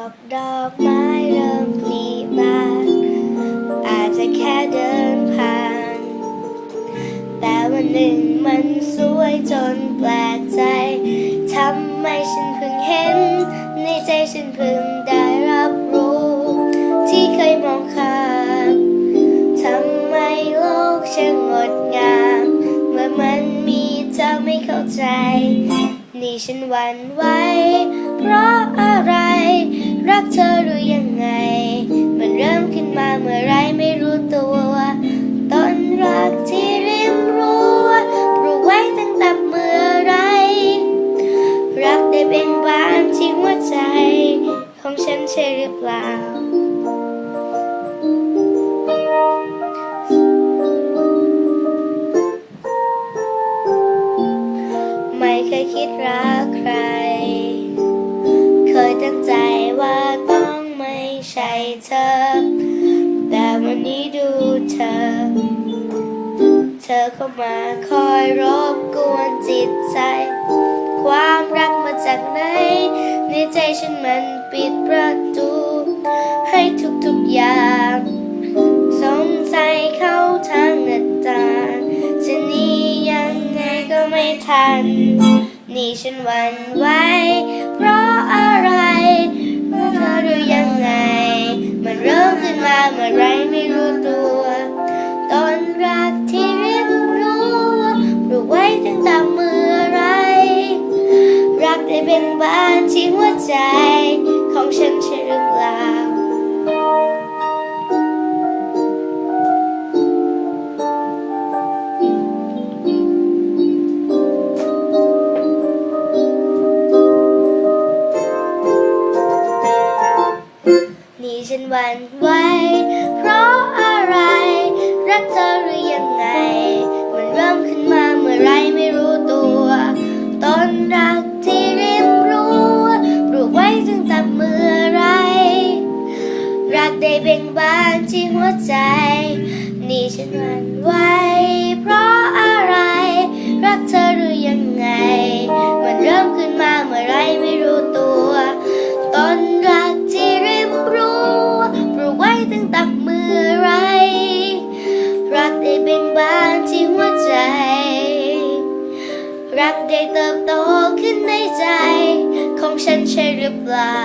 อบดอกไม้เริ่มผลิบานอาจจะแค่เดินผ่าน แต่วันหนึ่งมันสวยจนแปลกใจ ทำไมฉันเพิ่งเห็น ในใจฉันเพิ่งได้รับรู้ ที่เคยมองข้ามทำไมโลกช่างงดงาม เมื่อมันมีเธอไม่เข้าใจ นี่ฉันหวั่นไหวเพราะอะไร เธอรู้ยังไง มันเริ่มขึ้นมาเมื่อไรไม่รู้ตัวต้นรักที่ริมรั้วปลูกไว้ตั้งแต่เมื่อไร รักได้เป็นบานที่หัวใจ ของฉันใช่หรือเปล่าไม่เคยคิดรักใคร เคยตั้งใจ ว่าต้องไม่ใช่เธอ แต่วันนี้ดูเธอ เธอเข้ามาคอยรบกวนจิตใจ ความรักมาจากไหนในใจฉันมันปิดประตู ให้ทุกๆอย่างสงสัยเข้าทางหน้าต่างจะนี้ยังไงก็ไม่ทัน นี่ฉันหวันไหวเพราะอะไร เป็นบ้านที่หัวใจของฉันใช่หรือเปล่านี่ฉันหวันไหวเพราะอะไร รักเธอหรือยังไง มันเริ่มขึ้นมาเมื่อไรไม่รู้ตัวต้นรักที่ ได้เบ่งบานที่หัวใจ นี่ฉันหวันไหวเพราะอะไร รักเธอหรือยังไง มันเริ่มขึ้นมาเมื่อไรไม่รู้ตัวต้นรักที่ริมรั้วปลูกไว้ตั้งแต่เมื่อไร รักได้เบ่งบานที่หัวใจ รักได้เติบโตขึ้นในใจ ของฉันใช่หรือเปล่า